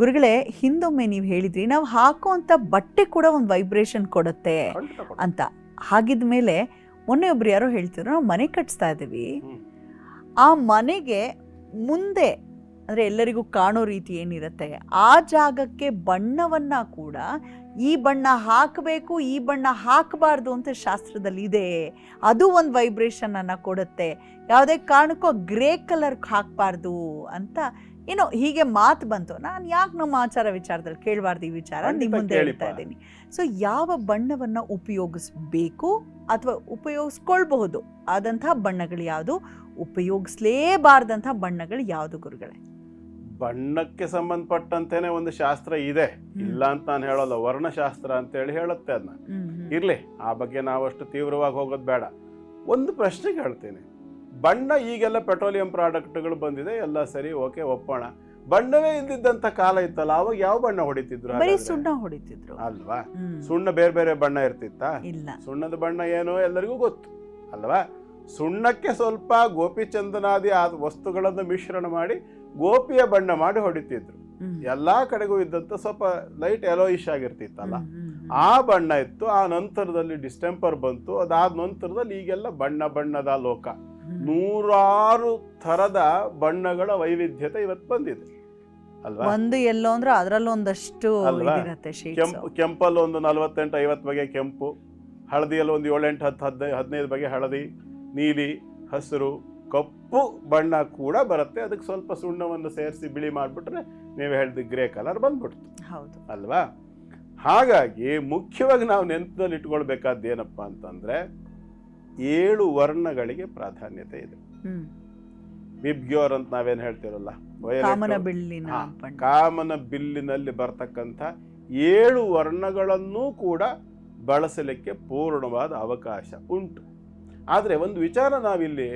ಗುರುಗಳೇ ಹಿಂದೊಮ್ಮೆ ನೀವು ಹೇಳಿದ್ರಿ ನಾವು ಹಾಕುವಂಥ ಬಟ್ಟೆ ಕೂಡ ಒಂದು ವೈಬ್ರೇಷನ್ ಕೊಡುತ್ತೆ ಅಂತ. ಹಾಗಿದ ಮೇಲೆ ಮೊನ್ನೆ ಒಬ್ರು ಯಾರೋ ಹೇಳ್ತಿದ್ರು ನಾವು ಮನೆ ಕಟ್ಸ್ತಾ ಇದ್ದೀವಿ. ಆ ಮನೆಗೆ ಮುಂದೆ ಅಂದರೆ ಎಲ್ಲರಿಗೂ ಕಾಣೋ ರೀತಿ ಏನಿರುತ್ತೆ ಆ ಜಾಗಕ್ಕೆ ಬಣ್ಣವನ್ನ ಕೂಡ ಈ ಬಣ್ಣ ಹಾಕಬೇಕು ಈ ಬಣ್ಣ ಹಾಕಬಾರ್ದು ಅಂತ ಶಾಸ್ತ್ರದಲ್ಲಿ ಇದೆ. ಅದು ಒಂದು ವೈಬ್ರೇಷನ್ ಅನ್ನ ಕೊಡುತ್ತೆ. ಯಾವುದೇ ಕಾರಣಕ್ಕೂ ಗ್ರೇ ಕಲರ್ ಹಾಕಬಾರ್ದು ಅಂತ ಏನೋ ಹೀಗೆ ಮಾತು ಬಂತು. ನಾನು ಯಾಕೆ ನಮ್ಮ ಆಚಾರ ವಿಚಾರದಲ್ಲಿ ಕೇಳಬಾರ್ದು ಈ ವಿಚಾರ? ನಿಮ್ಮ ಮುಂದೆ ಹೇಳ್ತಾ. ಇದ್ದೀನಿ. ಸೊ ಯಾವ ಬಣ್ಣವನ್ನು ಉಪಯೋಗಿಸ್ಬೇಕು ಅಥವಾ ಉಪಯೋಗಿಸ್ಕೊಳ್ಬಹುದು? ಆದಂತಹ ಬಣ್ಣಗಳು ಯಾವುದು? ಉಪಯೋಗಿಸ್ಲೇಬಾರ್ದಂಥ ಬಣ್ಣಗಳು ಯಾವುದು ಗುರುಗಳೇ? ಬಣ್ಣಕ್ಕೆ ಸಂಬಂಧಪಟ್ಟಂತೇನೆ ಒಂದು ಶಾಸ್ತ್ರ ಇದೆ. ಇಲ್ಲ ಅಂತ ನಾನು ಹೇಳಲ್ಲ. ವರ್ಣಶಾಸ್ತ್ರ ಅಂತ ಹೇಳಿ ಹೇಳುತ್ತೆ ಅದನ್ನ. ಇರ್ಲಿ ಆ ಬಗ್ಗೆ ನಾವಷ್ಟು ತೀವ್ರವಾಗಿ ಹೋಗೋದು ಬೇಡ. ಒಂದು ಪ್ರಶ್ನೆ ಕೇಳ್ತೀನಿ. ಬಣ್ಣ ಈಗೆಲ್ಲ ಪೆಟ್ರೋಲಿಯಂ ಪ್ರಾಡಕ್ಟ್ಗಳು ಬಂದಿದೆ ಎಲ್ಲ ಸರಿ ಓಕೆ ಒಪ್ಪೋಣ. ಬಣ್ಣವೇ ಇಲ್ದಿದ್ದಂತ ಕಾಲ ಇತ್ತಲ್ಲ ಅವಾಗ ಯಾವ ಬಣ್ಣ ಹೊಡಿತಿದ್ರು ಬರೀ ಸುಣ್ಣ ಹೊಡಿತಿದ್ರು. ಅಲ್ವಾ? ಸುಣ್ಣ ಬೇರೆ ಬೇರೆ ಬಣ್ಣ ಇರ್ತಿತ್ತಾ? ಇಲ್ಲ. ಸುಣ್ಣದ ಬಣ್ಣ ಏನು ಎಲ್ಲರಿಗೂ ಗೊತ್ತು ಅಲ್ವಾ? ಸುಣ್ಣಕ್ಕೆ ಸ್ವಲ್ಪ ಗೋಪಿಚಂದನಾದಿ ಆ ವಸ್ತುಗಳನ್ನು ಮಿಶ್ರಣ ಮಾಡಿ ಗೋಪಿಯ ಬಣ್ಣ ಮಾಡಿ ಹೊಡಿತಿದ್ರು. ಎಲ್ಲಾ ಕಡೆಗೂ ಇದ್ದಂತ ಸ್ವಲ್ಪ ಲೈಟ್ ಎಲೋಯಿಶ್ ಆಗಿರ್ತಿತ್ತಲ್ಲ. ಆ ಬಣ್ಣ ಇತ್ತು ಆ ನಂತರದಲ್ಲಿ ಡಿಸ್ಟೆಂಪರ್ ಬಂತು ಅದಾದ ನಂತರದಲ್ಲಿ ಈಗೆಲ್ಲ ಬಣ್ಣ ಬಣ್ಣದ ಲೋಕ. ನೂರಾರು ಥರದ ಬಣ್ಣಗಳ ವೈವಿಧ್ಯತೆ ಇವತ್ತು ಬಂದಿದೆ. ಅಲ್ವಾ? ಒಂದು ಎಲ್ಲೋ ಅಂದ್ರೆ ಅದರಲ್ಲೂ ಒಂದಷ್ಟು ಕೆಂಪು ಕೆಂಪಲ್ಲಿ ಒಂದು ನಲವತ್ತೆಂಟು ಐವತ್ತು ಬಗೆ ಕೆಂಪು ಹಳದಿಯಲ್ಲಿ ಒಂದು ಏಳೆಂಟು ಹತ್ತು ಹದಿನೈದು ಹದಿನೈದು ಬಗೆ ಹಳದಿ ನೀಲಿ ಹಸಿರು ಕಪ್ಪು ಬಣ್ಣ ಕೂಡ ಬರುತ್ತೆ. ಅದಕ್ಕೆ ಸ್ವಲ್ಪ ಸುಣ್ಣವನ್ನು ಸೇರಿಸಿ ಬಿಳಿ ಮಾಡಿಬಿಟ್ರೆ ನೀವು ಹೇಳಿದ ಗ್ರೇ ಕಲರ್ ಬಂದ್ಬಿಡ್ತು. ಹೌದು. ಅಲ್ವಾ? ಹಾಗಾಗಿ ಮುಖ್ಯವಾಗಿ ನಾವು ನೆನಪಿನಲ್ಲಿ ಇಟ್ಕೊಳ್ಬೇಕಾದ್ದು ಏನಪ್ಪ ಅಂತಂದ್ರೆ ಏಳು ವರ್ಣಗಳಿಗೆ ಪ್ರಾಧಾನ್ಯತೆ ಇದೆ. ಬಿಬ್ಗ್ಯೋರ್ ಅಂತ ನಾವೇನು ಹೇಳ್ತಿರಲ್ಲ? ಕಾಮನ ಬಿಲ್ಲಿನಲ್ಲಿ ಬರ್ತಕ್ಕಂಥ ಏಳು ವರ್ಣಗಳನ್ನೂ ಕೂಡ ಬಳಸಲಿಕ್ಕೆ ಪೂರ್ಣವಾದ ಅವಕಾಶ ಉಂಟು. ಆದರೆ ಒಂದು ವಿಚಾರ ನಾವಿಲ್ಲಿ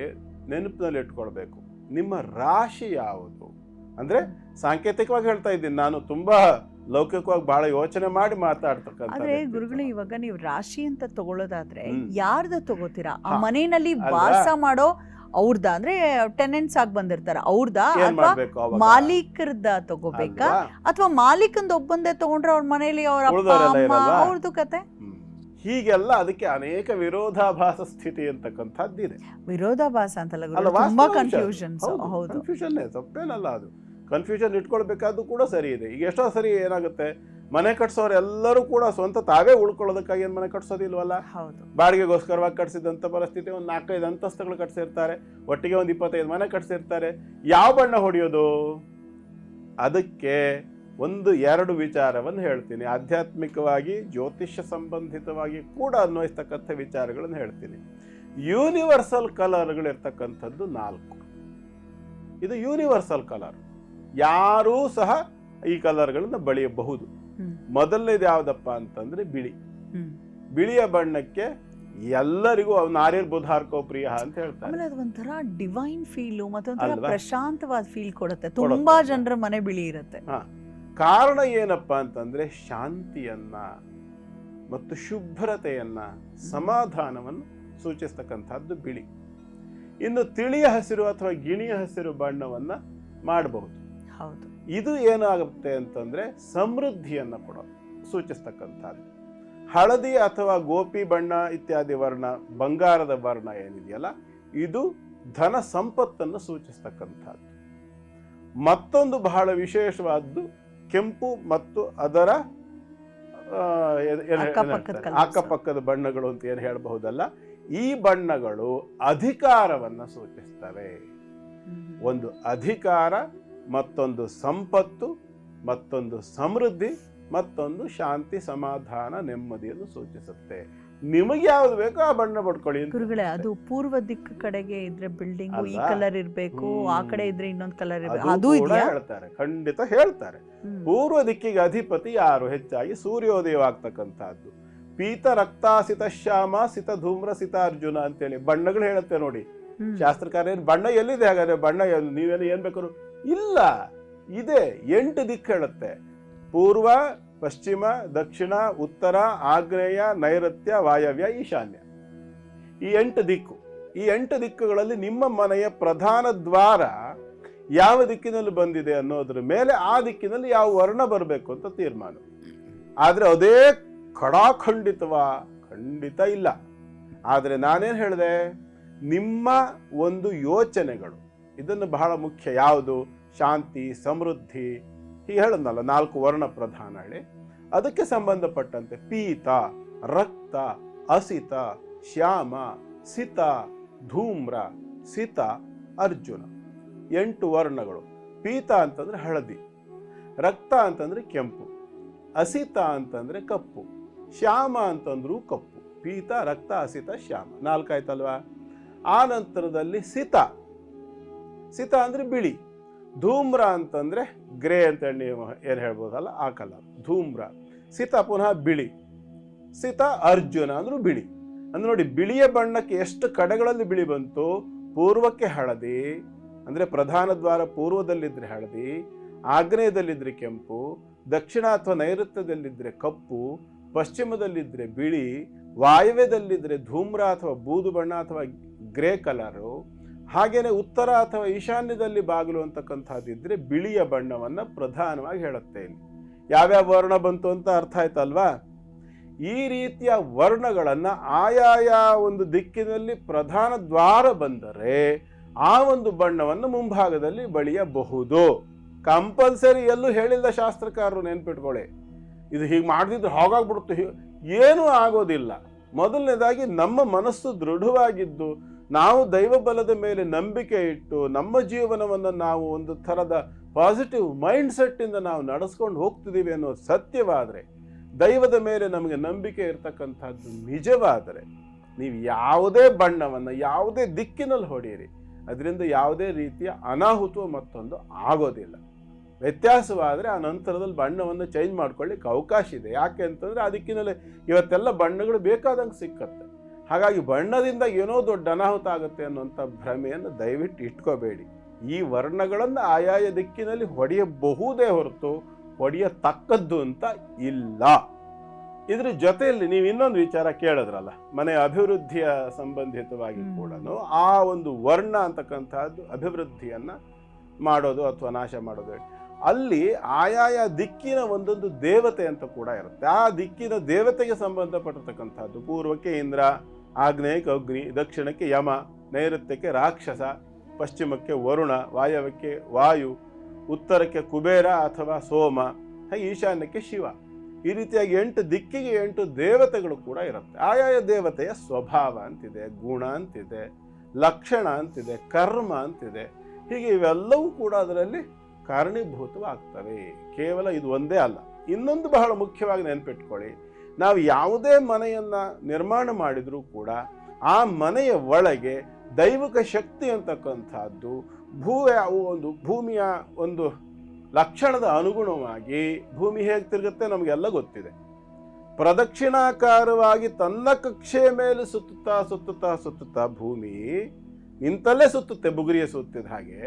ನೆನಪಿನಲ್ಲಿ ಇಟ್ಕೊಳ್ಬೇಕು. ನಿಮ್ಮ ರಾಶಿ ಯಾವುದು? ಅಂದರೆ ಸಾಂಕೇತಿಕವಾಗಿ ಹೇಳ್ತಾ ಇದ್ದೀನಿ. ನಾನು ತುಂಬಾ ಲೌಕಿಕವಾಗಿ ಬಹಳ ಯೋಚನೆ ಮಾಡಿ ಮಾತಾಡ್ತಕ್ಕಂಥ ಆದ್ರೆ. ಗುರುಗಳು ಇವಾಗ ನೀವು ರಾಶಿ ಅಂತ ತಗೊಳ್ಳೋದಾದ್ರೆ ಯಾರ್ದು ತಗೋತೀರಾ? ಆ. ಮನೆಯಲ್ಲಿ? ವಾಸ ಮಾಡೋ ಅವ್ರದ ಅಂದ್ರೆ ಟೆನೆಂಟ್ಸ್ ಆಗಿ ಬಂದಿರ್ತಾರ. ಅವ್ರದ ಅಥವಾ ಮಾಲೀಕರದ ತಗೋಬೇಕಾ? ಅಥವಾ ಮಾಲೀಕಂದ ಒಬ್ಬಂದೇ ತಗೊಂಡ್ರೆ ಅವ್ರ ಮನೆಯಲ್ಲಿ ಅವ್ರ ಅಪ್ಪ ಅಮ್ಮ? ಅವ್ರದ್ದು ಕತೆ? ಹೀಗೆಲ್ಲ ಅದಕ್ಕೆ ಅನೇಕ ವಿರೋಧಾಭಾಸ ಸ್ಥಿತಿ ಅಂತಕ್ಕಂಥದ್ದಿದೆ. ವಿರೋಧಾಭಾಸ ಅಂತಲ್ಲ ತುಂಬಾ ಕನ್ಫ್ಯೂಷನ್. ಹೌದು ಕನ್ಫ್ಯೂಷನ್ ತಪ್ಪೇನಲ್ಲ ಅದು. ಕನ್ಫ್ಯೂಷನ್ ಇಟ್ಕೊಳ್ಬೇಕಾದ್ದು ಕೂಡ ಸರಿ ಇದೆ. ಈಗ ಎಷ್ಟೋ ಸರಿ ಏನಾಗುತ್ತೆ ಮನೆ ಕಟ್ಸೋರು ಎಲ್ಲರೂ ಕೂಡ ಸ್ವಂತ ತಾವೇ ಉಳ್ಕೊಳ್ಳೋದಕ್ಕಾಗಿ ಏನು ಮನೆ ಕಟ್ಸೋದಿಲ್ವಲ್ಲ? ಹೌದು. ಬಾಡಿಗೆಗೋಸ್ಕರವಾಗಿ ಕಟ್ಸಿದಂಥ ಪರಿಸ್ಥಿತಿ ಒಂದು ನಾಲ್ಕೈದು ಅಂತಸ್ತುಗಳು ಕಟ್ಸಿರ್ತಾರೆ ಒಟ್ಟಿಗೆ ಒಂದು ಇಪ್ಪತ್ತೈದು ಮನೆ ಕಟ್ಸಿರ್ತಾರೆ. ಯಾವ ಬಣ್ಣ ಹೊಡೆಯೋದು? ಅದಕ್ಕೆ ಒಂದು ಎರಡು ವಿಚಾರವನ್ನು ಹೇಳ್ತೀನಿ. ಆಧ್ಯಾತ್ಮಿಕವಾಗಿ ಜ್ಯೋತಿಷ್ಯ ಸಂಬಂಧಿತವಾಗಿ ಕೂಡ ಅನ್ವಯಿಸ್ತಕ್ಕಂಥ ವಿಚಾರಗಳನ್ನು ಹೇಳ್ತೀನಿ. ಯೂನಿವರ್ಸಲ್ ಕಲರ್ಗಳಿರ್ತಕ್ಕಂಥದ್ದು ನಾಲ್ಕು. ಇದು ಯೂನಿವರ್ಸಲ್ ಕಲರ್ ಯಾರೂ ಸಹ ಈ ಕಲರ್ಗಳನ್ನು ಬಳಿಯಬಹುದು. ಮೊದಲನೇದು ಯಾವುದಪ್ಪ ಅಂತಂದ್ರೆ ಬಿಳಿ. ಬಿಳಿಯ ಬಣ್ಣಕ್ಕೆ ಎಲ್ಲರಿಗೂ ಅವ್ನ ಆರ್ಯರ್ ಬುಧಾರ್ಕೋ ಪ್ರಿಯ ಅಂತ ಹೇಳ್ತಾರೆ. ಆಮೇಲೆ ಅದು ಒಂಥರ ಡಿವೈನ್ ಫೀಲ್ ಮತ್ತೊಂಥರ? ಪ್ರಶಾಂತವಾದ ಫೀಲ್ ಕೊಡುತ್ತೆ. ಕೊಡುತ್ತೆ. ತುಂಬಾ ಜನರ ಮನೆ ಬಿಳಿ ಇರುತ್ತೆ. ಕಾರಣ ಏನಪ್ಪ ಅಂತಂದ್ರೆ ಶಾಂತಿಯನ್ನ ಮತ್ತು ಶುಭ್ರತೆಯನ್ನ ಸಮಾಧಾನವನ್ನು ಸೂಚಿಸ್ತಕ್ಕಂಥದ್ದು ಬಿಳಿ. ಇನ್ನು ತಿಳಿಯ ಹಸಿರು ಅಥವಾ ಗಿಣಿಯ ಹಸಿರು ಬಣ್ಣವನ್ನ ಮಾಡಬಹುದು. ಹೌದು. ಇದು ಏನಾಗುತ್ತೆ ಅಂತಂದ್ರೆ ಸಮೃದ್ಧಿಯನ್ನು ಕೊಡೋದು ಸೂಚಿಸ್ತಕ್ಕಂಥದ್ದು. ಹಳದಿ ಅಥವಾ ಗೋಪಿ ಬಣ್ಣ ಇತ್ಯಾದಿ ವರ್ಣ ಬಂಗಾರದ ವರ್ಣ ಏನಿದೆಯಲ್ಲ ಇದು ಧನ ಸಂಪತ್ತನ್ನು ಸೂಚಿಸ್ತಕ್ಕಂಥದ್ದು. ಮತ್ತೊಂದು ಬಹಳ ವಿಶೇಷವಾದ್ದು ಕೆಂಪು ಮತ್ತು ಅದರ. ಅಕ್ಕಪಕ್ಕದ ಬಣ್ಣಗಳು ಅಂತ ಏನು ಹೇಳಬಹುದಲ್ಲ ಈ ಬಣ್ಣಗಳು ಅಧಿಕಾರವನ್ನು ಸೂಚಿಸ್ತವೆ. ಒಂದು ಅಧಿಕಾರ ಮತ್ತೊಂದು ಸಂಪತ್ತು ಮತ್ತೊಂದು ಸಮೃದ್ಧಿ ಮತ್ತೊಂದು ಶಾಂತಿ ಸಮಾಧಾನ ನೆಮ್ಮದಿಯನ್ನು ಸೂಚಿಸುತ್ತೆ. ನಿಮಗೆ ಯಾವ್ದು ಬೇಕೋ ಆ ಬಣ್ಣ ಪಡ್ಕೊಳ್ಳಿ ಗುರುಗಳೇ ಅದು ಪೂರ್ವ ದಿಕ್ಕು ಕಡೆಗೆ ಇದ್ರೆ ಬಿಲ್ಡಿಂಗ್ ಈ ಕಲರ್ ಇರಬೇಕು ಆ ಕಡೆ ಇದ್ರೆ ಇನ್ನೊಂದು ಕಲರ್ ಇರಬೇಕು. ಅದು ಹೇಳ್ತಾರೆ ಖಂಡಿತ ಹೇಳ್ತಾರೆ. ಪೂರ್ವ ದಿಕ್ಕಿಗೆ ಅಧಿಪತಿ ಯಾರು? ಹೆಚ್ಚಾಗಿ ಸೂರ್ಯೋದಯವಾಗ್ತಕ್ಕಂಥದ್ದು ಪೀತ ರಕ್ತಾಸಿತ ಶ್ಯಾಮ ಸಿತ ಧೂಮ್ರ ಸಿತ ಅರ್ಜುನ ಅಂತೇಳಿ ಬಣ್ಣಗಳು ಹೇಳುತ್ತೆ ನೋಡಿ. ಶಾಸ್ತ್ರಕಾರ ಏನ್ ಬಣ್ಣ ಎಲ್ಲಿದೆ ಹಾಗಾದ್ರೆ? ಬಣ್ಣ ನೀವೆಲ್ಲ ನೀವೇನು ಏನ್ ಬೇಕಾದ್ರು ಇಲ್ಲ. ಇದೆ. ಎಂಟು ದಿಕ್ಕು ಹೇಳುತ್ತೆ. ಪೂರ್ವ, ಪಶ್ಚಿಮ, ದಕ್ಷಿಣ, ಉತ್ತರ, ಆಗ್ನೇಯ, ನೈಋತ್ಯ, ವಾಯವ್ಯ, ಈಶಾನ್ಯ. ಈ ಎಂಟು ದಿಕ್ಕು. ಈ ಎಂಟು ದಿಕ್ಕುಗಳಲ್ಲಿ ನಿಮ್ಮ ಮನೆಯ ಪ್ರಧಾನ ದ್ವಾರ ಯಾವ ದಿಕ್ಕಿನಲ್ಲಿ ಬಂದಿದೆ ಅನ್ನೋದ್ರ ಮೇಲೆ ಆ ದಿಕ್ಕಿನಲ್ಲಿ ಯಾವ ವರ್ಣ ಬರಬೇಕು ಅಂತ ತೀರ್ಮಾನ. ಆದರೆ ಅದೇ ಕಡಾಖಂಡಿತವಾ ಖಂಡಿತ ಇಲ್ಲ. ಆದರೆ ನಾನೇನು ಹೇಳಿದೆ? ನಿಮ್ಮ ಒಂದು ಯೋಚನೆಗಳು. ಇದನ್ನು ಬಹಳ ಮುಖ್ಯ ಯಾವುದು? ಶಾಂತಿ, ಸಮೃದ್ಧಿ. ಹೀಗೆ ಹೇಳದ್ನಲ್ಲ ನಾಲ್ಕು ವರ್ಣ ಪ್ರಧಾನ ಹೇಳಿ. ಅದಕ್ಕೆ ಸಂಬಂಧಪಟ್ಟಂತೆ ಪೀತ, ರಕ್ತ, ಅಸಿತ, ಶ್ಯಾಮ, ಸಿತ, ಧೂಮ್ರ, ಸಿತ, ಅರ್ಜುನ. ಎಂಟು ವರ್ಣಗಳು. ಪೀತ ಅಂತಂದ್ರೆ ಹಳದಿ. ರಕ್ತ ಅಂತಂದ್ರೆ ಕೆಂಪು. ಅಸಿತ ಅಂತಂದ್ರೆ ಕಪ್ಪು. ಶ್ಯಾಮ ಅಂತಂದ್ರೂ ಕಪ್ಪು. ಪೀತ, ರಕ್ತ, ಅಸಿತ, ಶ್ಯಾಮ. ನಾಲ್ಕಾಯ್ತಲ್ವಾ? ಆ ನಂತರದಲ್ಲಿ ಸಿತ. ಸಿತ ಅಂದರೆ ಬಿಳಿ. ಧೂಮ್ರ ಅಂತಂದ್ರೆ ಗ್ರೇ ಅಂತ ನೀವು ಏನು ಹೇಳ್ಬೋದಲ್ಲ, ಆ ಕಲರ್. ಧೂಮ್ರ. ಸಿತ ಪುನಃ ಬಿಳಿ. ಸಿತ ಅರ್ಜುನ ಅಂದರೂ ಬಿಳಿ. ಅಂದ್ರೆ ನೋಡಿ, ಬಿಳಿಯ ಬಣ್ಣಕ್ಕೆ ಎಷ್ಟು ಕಡೆಗಳಲ್ಲಿ ಬಿಳಿ ಬಂತು? ಪೂರ್ವಕ್ಕೆ ಹಳದಿ, ಅಂದ್ರೆ ಪ್ರಧಾನ ದ್ವಾರ ಪೂರ್ವದಲ್ಲಿದ್ದರೆ ಹಳದಿ, ಆಗ್ನೇಯದಲ್ಲಿದ್ರೆ ಕೆಂಪು, ದಕ್ಷಿಣ ಅಥವಾ ನೈಋತ್ಯದಲ್ಲಿದ್ದರೆ ಕಪ್ಪು ಪಶ್ಚಿಮದಲ್ಲಿದ್ದರೆ ಬಿಳಿ, ವಾಯವ್ಯದಲ್ಲಿದ್ರೆ ಧೂಮ್ರ ಅಥವಾ ಬೂದು ಬಣ್ಣ ಅಥವಾ ಗ್ರೇ ಕಲರು ಹಾಗೇನೆ ಉತ್ತರ ಅಥವಾ ಈಶಾನ್ಯದಲ್ಲಿ ಬಾಗಿಲು ಅಂತಕ್ಕಂಥದ್ದಿದ್ರೆ ಬಿಳಿಯ ಬಣ್ಣವನ್ನ ಪ್ರಧಾನವಾಗಿ ಹೇಳುತ್ತೆ ಇಲ್ಲಿ. ಯಾವ್ಯಾವ ವರ್ಣ ಬಂತು ಅಂತ ಅರ್ಥ ಆಯ್ತಲ್ವಾ? ಈ ರೀತಿಯ ವರ್ಣಗಳನ್ನು ಆಯಾಯ ಒಂದು ದಿಕ್ಕಿನಲ್ಲಿ ಪ್ರಧಾನ ದ್ವಾರ ಬಂದರೆ ಆ ಒಂದು ಬಣ್ಣವನ್ನು ಮುಂಭಾಗದಲ್ಲಿ ಬಳಿಯಬಹುದು. ಕಂಪಲ್ಸರಿ ಎಲ್ಲೂ ಹೇಳಿಲ್ಲ ಶಾಸ್ತ್ರಕಾರರು ನೆನ್ಪಿಟ್ಕೊಳ್ಳಿ ಇದು ಹೀಗೆ ಮಾಡದಿದ್ರೆ ಹಾಗಾಗ್ಬಿಡುತ್ತೆ. ಹೀಗೆ ಏನೂ ಆಗೋದಿಲ್ಲ. ಮೊದಲನೇದಾಗಿ ನಮ್ಮ ಮನಸ್ಸು ದೃಢವಾಗಿದ್ದು ನಾವು ದೈವ ಬಲದ ಮೇಲೆ ನಂಬಿಕೆ ಇಟ್ಟು ನಮ್ಮ ಜೀವನವನ್ನು ನಾವು ಒಂದು ಥರದ ಪಾಸಿಟಿವ್ ಮೈಂಡ್ ಸೆಟ್ಟಿಂದ ನಾವು ನಡೆಸ್ಕೊಂಡು ಹೋಗ್ತಿದ್ದೀವಿ ಅನ್ನೋ ಸತ್ಯವಾದರೆ, ದೈವದ ಮೇಲೆ ನಮಗೆ ನಂಬಿಕೆ ಇರತಕ್ಕಂಥದ್ದು ನಿಜವಾದರೆ, ನೀವು ಯಾವುದೇ ಬಣ್ಣವನ್ನು, ಯಾವುದೇ ದಿಕ್ಕಿನಲ್ಲಿ ಹೊಡೆಯಿರಿ, ಅದರಿಂದ ಯಾವುದೇ ರೀತಿಯ ಅನಾಹುತ ಮತ್ತೊಂದು ಆಗೋದಿಲ್ಲ. ವ್ಯತ್ಯಾಸವಾದರೆ ಆ ನಂತರದಲ್ಲಿ ಬಣ್ಣವನ್ನು ಚೇಂಜ್ ಮಾಡ್ಕೊಳ್ಳಿಕ್ಕೆ ಅವಕಾಶ ಇದೆ. ಯಾಕೆ ಅಂತಂದರೆ ಆ ದಿಕ್ಕಿನಲ್ಲಿ ಇವತ್ತೆಲ್ಲ ಬಣ್ಣಗಳು ಬೇಕಾದಂಗೆ ಸಿಕ್ಕತ್ತೆ. ಹಾಗಾಗಿ ಬಣ್ಣದಿಂದ ಏನೋ ದೊಡ್ಡ ಅನಾಹುತ ಆಗುತ್ತೆ ಅನ್ನುವಂಥ ಭ್ರಮೆಯನ್ನು ದಯವಿಟ್ಟು ಇಟ್ಕೋಬೇಡಿ. ಈ ವರ್ಣಗಳನ್ನು ಆಯಾಯ ದಿಕ್ಕಿನಲ್ಲಿ ಹೊಡೆಯಬಹುದೇ ಹೊರತು ಹೊಡೆಯತಕ್ಕದ್ದು ಅಂತ ಇಲ್ಲ. ಇದ್ರ ಜೊತೆಯಲ್ಲಿ ನೀವು ಇನ್ನೊಂದು ವಿಚಾರ ಕೇಳಿದ್ರಲ್ಲ ಮನೆ ಅಭಿವೃದ್ಧಿಯ ಸಂಬಂಧಿತವಾಗಿ. ಕೂಡ ಆ ಒಂದು ವರ್ಣ ಅಂತಕ್ಕಂಥದ್ದು ಅಭಿವೃದ್ಧಿಯನ್ನ ಮಾಡೋದು ಅಥವಾ ನಾಶ ಮಾಡೋದು ಅಲ್ಲಿ ಆಯಾಯ ದಿಕ್ಕಿನ ಒಂದೊಂದು ದೇವತೆ ಅಂತ ಕೂಡ ಇರುತ್ತೆ. ಆ ದಿಕ್ಕಿನ ದೇವತೆಗೆ ಸಂಬಂಧಪಟ್ಟಿರ್ತಕ್ಕಂಥದ್ದು ಪೂರ್ವಕ್ಕೆ ಇಂದ್ರ ಆಗ್ನೇಯಕ್ಕೆ ಅಗ್ನಿ, ದಕ್ಷಿಣಕ್ಕೆ ಯಮ, ನೈಋತ್ಯಕ್ಕೆ ರಾಕ್ಷಸ, ಪಶ್ಚಿಮಕ್ಕೆ ವರುಣ, ವಾಯವ್ಯಕ್ಕೆ ವಾಯು, ಉತ್ತರಕ್ಕೆ ಕುಬೇರ ಅಥವಾ ಸೋಮ, ಹಾಗೆ ಈಶಾನ್ಯಕ್ಕೆ ಶಿವ. ಈ ರೀತಿಯಾಗಿ ಎಂಟು ದಿಕ್ಕಿಗೆ ಎಂಟು ದೇವತೆಗಳು ಕೂಡ ಇರುತ್ತೆ. ಆಯಾಯ ದೇವತೆಯ ಸ್ವಭಾವ ಅಂತಿದೆ, ಗುಣ ಅಂತಿದೆ, ಲಕ್ಷಣ ಅಂತಿದೆ, ಕರ್ಮ ಅಂತಿದೆ. ಹೀಗೆ ಇವೆಲ್ಲವೂ ಕೂಡ ಅದರಲ್ಲಿ ಕಾರಣೀಭೂತವಾಗ್ತವೆ. ಕೇವಲ ಇದು ಒಂದೇ ಅಲ್ಲ. ಇನ್ನೊಂದು ಬಹಳ ಮುಖ್ಯವಾಗಿ ನೆನ್ಪಿಟ್ಕೊಳ್ಳಿ. ನಾವು ಯಾವುದೇ ಮನೆಯನ್ನ ನಿರ್ಮಾಣ ಮಾಡಿದರೂ ಕೂಡ ಆ ಮನೆಯ ಒಳಗೆ ದೈವಿಕ ಶಕ್ತಿ ಅಂತಕ್ಕಂಥದ್ದು ಭೂ ಒಂದು ಭೂಮಿಯ ಒಂದು ಲಕ್ಷಣದ ಅನುಗುಣವಾಗಿ ಭೂಮಿ ಹೇಗೆ ತಿರುಗುತ್ತೆ ನಮಗೆಲ್ಲ ಗೊತ್ತಿದೆ. ಪ್ರದಕ್ಷಿಣಾಕಾರವಾಗಿ ತನ್ನ ಕಕ್ಷೆಯ ಮೇಲೆ ಸುತ್ತುತ್ತಾ ಸುತ್ತುತ್ತಾ ಸುತ್ತುತ್ತಾ ಭೂಮಿ ನಿಂತಲ್ಲೇ ಸುತ್ತುತ್ತೆ, ಬುಗುರಿಯ ಸುತ್ತಿದ ಹಾಗೆ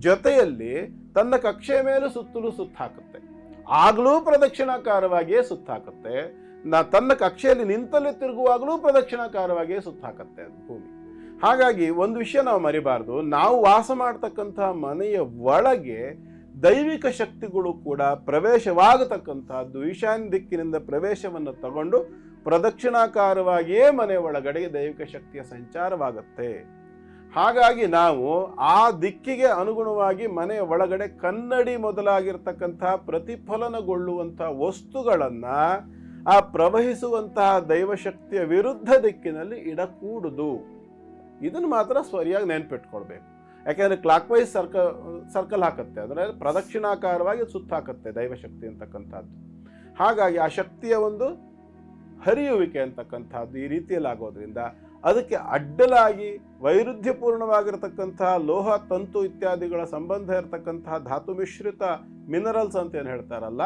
ಜೊತೆಯಲ್ಲಿ ತನ್ನ ಕಕ್ಷೆಯ ಮೇಲೆ ಸುತ್ತಲೂ ಸುತ್ತಾಕುತ್ತೆ. ಆಗಲೂ ಪ್ರದಕ್ಷಿಣಾಕಾರವಾಗಿಯೇ ಸುತ್ತ ಹಾಕುತ್ತೆ ನಾ ತನ್ನ ಕಕ್ಷೆಯಲ್ಲಿ ನಿಂತಲ್ಲೇ ತಿರುಗುವಾಗಲೂ ಪ್ರದಕ್ಷಿಣಾಕಾರವಾಗಿಯೇ ಸುತ್ತ ಹಾಕತ್ತೆ ಅದು ಭೂಮಿ. ಹಾಗಾಗಿ ಒಂದು ವಿಷಯ ನಾವು ಮರಿಬಾರ್ದು. ನಾವು ವಾಸ ಮಾಡ್ತಕ್ಕಂತಹ ಮನೆಯ ಒಳಗೆ ದೈವಿಕ ಶಕ್ತಿಗಳು ಕೂಡ ಪ್ರವೇಶವಾಗತಕ್ಕಂತಹದ್ದು ಈಶಾನ್ಯ ದಿಕ್ಕಿನಿಂದ ಪ್ರವೇಶವನ್ನು ತಗೊಂಡು ಪ್ರದಕ್ಷಿಣಾಕಾರವಾಗಿಯೇ ಮನೆ ಒಳಗಡೆಗೆ ದೈವಿಕ ಶಕ್ತಿಯ ಸಂಚಾರವಾಗುತ್ತೆ. ಹಾಗಾಗಿ ನಾವು ಆ ದಿಕ್ಕಿಗೆ ಅನುಗುಣವಾಗಿ ಮನೆಯ ಒಳಗಡೆ ಕನ್ನಡಿ ಮೊದಲಾಗಿರ್ತಕ್ಕಂತಹ ಪ್ರತಿಫಲನಗೊಳ್ಳುವಂಥ ವಸ್ತುಗಳನ್ನು ಆ ಪ್ರವಹಿಸುವಂತಹ ದೈವಶಕ್ತಿಯ ವಿರುದ್ಧ ದಿಕ್ಕಿನಲ್ಲಿ ಇಡಕೂಡುದು. ಇದನ್ನು ಮಾತ್ರ ಸರಿಯಾಗಿ ನೆನ್ಪಿಟ್ಕೊಳ್ಬೇಕು. ಯಾಕೆಂದರೆ ಕ್ಲಾಕ್ ವೈಸ್ ಸರ್ಕಲ್ ಸರ್ಕಲ್ ಹಾಕುತ್ತೆ. ಅಂದರೆ ಪ್ರದಕ್ಷಿಣಾಕಾರವಾಗಿ ಸುತ್ತ ಹಾಕುತ್ತೆ ದೈವಶಕ್ತಿ ಅಂತಕ್ಕಂಥದ್ದು. ಹಾಗಾಗಿ ಆ ಶಕ್ತಿಯ ಒಂದು ಹರಿಯುವಿಕೆ ಅಂತಕ್ಕಂಥದ್ದು ಈ ರೀತಿಯಲ್ಲಿ ಆಗೋದ್ರಿಂದ ಅದಕ್ಕೆ ಅಡ್ಡಲಾಗಿ ವೈರುಧ್ಯಪೂರ್ಣವಾಗಿರತಕ್ಕಂತಹ ಲೋಹ, ತಂತು ಇತ್ಯಾದಿಗಳ ಸಂಬಂಧ ಇರತಕ್ಕಂತಹ ಧಾತು ಮಿಶ್ರಿತ ಮಿನರಲ್ಸ್ ಅಂತ ಏನು ಹೇಳ್ತಾರಲ್ಲ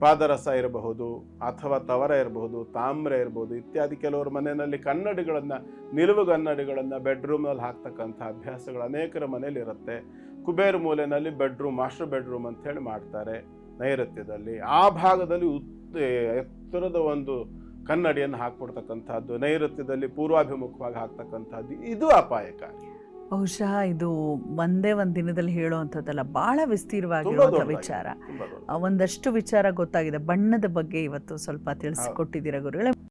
ಪಾದರಸ ಇರಬಹುದು ಅಥವಾ ತವರ ಇರಬಹುದು, ತಾಮ್ರ ಇರಬಹುದು ಇತ್ಯಾದಿ ಕೆಲವರು ಮನೆಯಲ್ಲಿ ಕನ್ನಡಿಗಳನ್ನು, ನಿಲುವು ಕನ್ನಡಿಗಳನ್ನು ಬೆಡ್ರೂಮ್ನಲ್ಲಿ ಹಾಕ್ತಕ್ಕಂಥ ಅಭ್ಯಾಸಗಳು ಅನೇಕರ ಮನೆಯಲ್ಲಿ ಇರುತ್ತೆ. ಕುಬೇರ ಮೂಲೆಯಲ್ಲಿ ಬೆಡ್ರೂಮ್ ಮಾಸ್ಟರ್ ಬೆಡ್ರೂಮ್ ಹೇಳಿ ಮಾಡ್ತಾರೆ ನೈಋತ್ಯದಲ್ಲಿ. ಆ ಭಾಗದಲ್ಲಿ ಉತ್ತ ಎತ್ತರದ ಒಂದು ಕನ್ನಡಿಯನ್ನು ಹಾಕ್ಬಿಡ್ತಕ್ಕಂಥದ್ದು, ನೈಋತ್ಯದಲ್ಲಿ ಪೂರ್ವಾಭಿಮುಖವಾಗಿ ಹಾಕ್ತಕ್ಕಂಥದ್ದು. ಇದು ಅಪಾಯಕಾರಿ. ಬಹುಶಃ ಇದು ಒಂದೇ ಒಂದು ದಿನದಲ್ಲಿ ಹೇಳುವಂಥದ್ದಲ್ಲ ಬಹಳ ವಿಸ್ತೀರ್ವಾಗಿರುವಂಥ ವಿಚಾರ. ಒಂದಷ್ಟು ವಿಚಾರ ಗೊತ್ತಾಗಿದೆ. ಬಣ್ಣದ ಬಗ್ಗೆ ಇವತ್ತು ಸ್ವಲ್ಪ ತಿಳಿಸಿಕೊಟ್ಟಿದ್ದೀರಾ ಗುರುಗಳೇ?